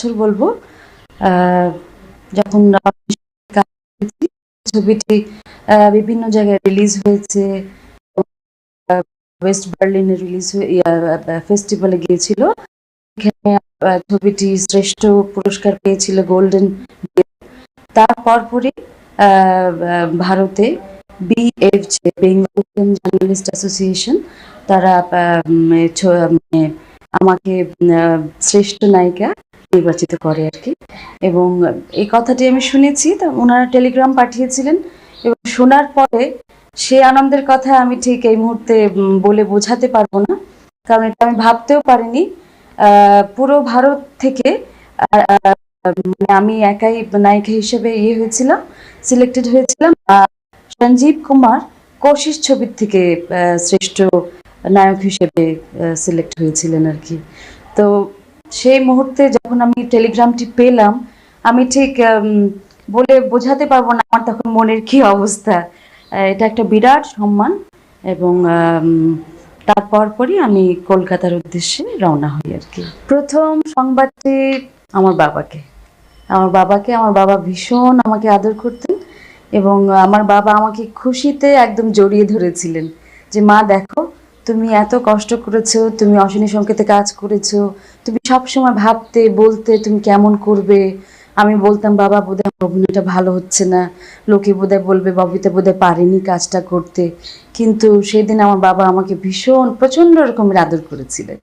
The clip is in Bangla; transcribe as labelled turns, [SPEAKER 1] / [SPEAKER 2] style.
[SPEAKER 1] বছর বলব যখন ছবিটি বিভিন্ন জায়গায় রিলিজ হয়েছে ওয়েস্ট বার্লিনে রিলিজ ফেস্টিভ্যালে গিয়েছিল এখানে ছবিটি শ্রেষ্ঠ পুরস্কার পেয়েছিল গোল্ডেন তার পরপরই আহ, আহ, ভারতে BFJ Bengal film journalist association তারা আমাকে শ্রেষ্ঠ নায়িকা নির্বাচিত করে আর কি। এবং এই কথাটি আমি শুনেছি, তা ওনারা টেলিগ্রাম পাঠিয়েছিলেন এবং শোনার পরে সে আনন্দের কথা আমি ঠিক এই মুহূর্তে বলে বোঝাতে পারব না, কারণ এটা আমি ভাবতেও পারিনি। পুরো ভারত থেকে মানে আমি একাই নায়িকা হিসেবে ইয়ে হয়েছিলাম সিলেক্টেড হয়েছিলাম সঞ্জীব কুমার কোশিস ছবির থেকে শ্রেষ্ঠ নায়ক হিসেবে সিলেক্ট হয়েছিলেন আর কি। তো সেই মুহূর্তে যখন আমি টেলিগ্রামটি পেলাম, আমি ঠিক বলে বোঝাতে পারব না আমার তখন মনের কি অবস্থা। এটা একটা বিরাট সম্মান এবং তারপর পরই আমি কলকাতার উদ্দেশ্যে রওনা হই আর কি। প্রথম সংবাদটি আমার বাবাকে। আমার বাবাকে, আমার বাবা ভীষণ আমাকে আদর করতেন এবং আমার বাবা আমাকে খুশিতে একদম জড়িয়ে ধরেছিলেন যে, মা, দেখো তুমি এত কষ্ট করেছ, তুমি অশ্বিনী সংকেতে কাজ করেছ, তুমি সবসময় ভাবতে, বলতে তুমি কেমন করবে? আমি বলতাম, বাবা, বোধহয় হয় অভিনয়টা ভালো হচ্ছে না। লোকে বোধহয় বলবে, ববিতা বোধহয় পারেনি কাজটা করতে। কিন্তু সেদিন আমার বাবা আমাকে ভীষণ, প্রচণ্ড রকমের আদর করেছিলেন।